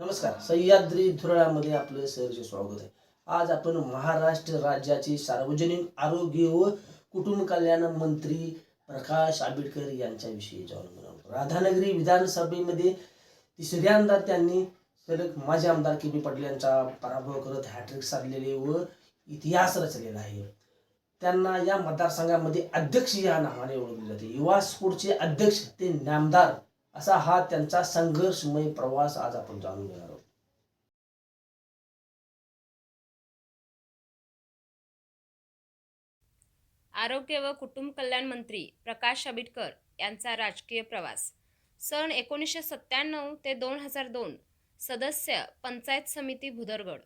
नमस्कार. सह्याद्री धुरळामध्ये आपलं सहर्ष स्वागत आहे. आज आपण महाराष्ट्र राज्याचे सार्वजनिक आरोग्य व कुटुंब कल्याण मंत्री प्रकाश आंबेडकर यांच्याविषयी जाणून घेणार राधानगरी विधानसभेमध्ये तिसऱ्यांदा त्यांनी सलग माजी आमदार के पी पाटील यांचा पराभव करत हॅट्रिक साधलेले व इतिहास रचलेला आहे. त्यांना या मतदारसंघामध्ये अध्यक्ष या नावाने ओळखले जाते. युवा स्पोर्टचे अध्यक्ष ते नामदार असा हा त्यांचा संघर्षमय प्रवास आज आपण जाणून घेणार आहोत. आरोग्य व कुटुंब कल्याण मंत्री प्रकाश आंबेडकर यांचा राजकीय प्रवास. सन एकोणीसशे सत्त्याण्णव ते दोन हजार दोन सदस्य पंचायत समिती भुदरगड.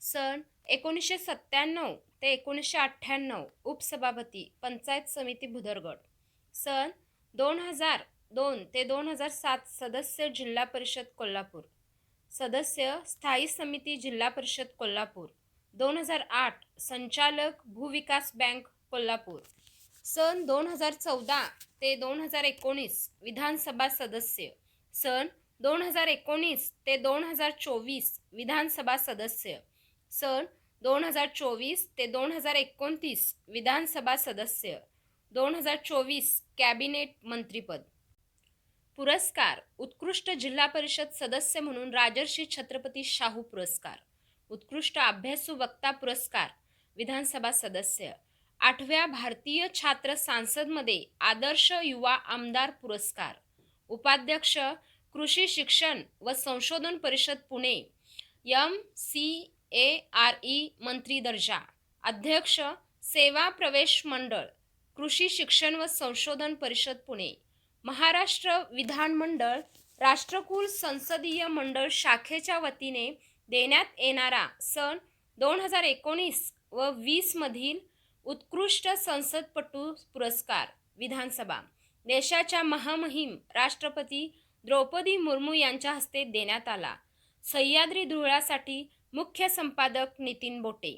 सन एकोणीसशे सत्त्याण्णव ते एकोणीसशे अठ्ठ्याण्णव उपसभापती पंचायत समिती भुदरगड. सन दोन हजार दोन ते दोन हजार सात सदस्य जिल्हा परिषद कोल्हापूर. सदस्य स्थायी समिती जिल्हा परिषद कोल्हापूर. दोन हजार आठ संचालक भूविकास बँक कोल्हापूर. सन दोन हजार चौदा ते दोन हजार एकोणीस विधानसभा सदस्य. सन दोन हजार एकोणीस ते दोन हजार चोवीस विधानसभा सदस्य. सन दोन हजार चोवीस ते दोन हजार एकोणतीस विधानसभा सदस्य. दोन हजार चोवीस कॅबिनेट मंत्रीपद. पुरस्कार उत्कृष्ट जिल्हा परिषद सदस्य म्हणून राजर्षी छत्रपती शाहू पुरस्कार उत्कृष्ट अभ्यासू वक्ता पुरस्कार विधानसभा सदस्य. आठव्या भारतीय छात्र सांसदमध्ये आदर्श युवा आमदार पुरस्कार. उपाध्यक्ष कृषी शिक्षण व संशोधन परिषद Pune M C A R E मंत्री दर्जा. अध्यक्ष सेवा प्रवेश मंडळ कृषी शिक्षण व संशोधन परिषद पुणे. महाराष्ट्र विधानमंडळ राष्ट्रकुल संसदीय मंडळ शाखेच्या वतीने देण्यात येणारा सन दोन हजार एकोणीस व वीसमधील उत्कृष्ट संसदपटू पुरस्कार विधानसभा. देशाच्या महामहिम राष्ट्रपती द्रौपदी मुर्मू यांच्या हस्ते देण्यात आला. सह्याद्री धुळासाठी मुख्य संपादक नितीन बोटे.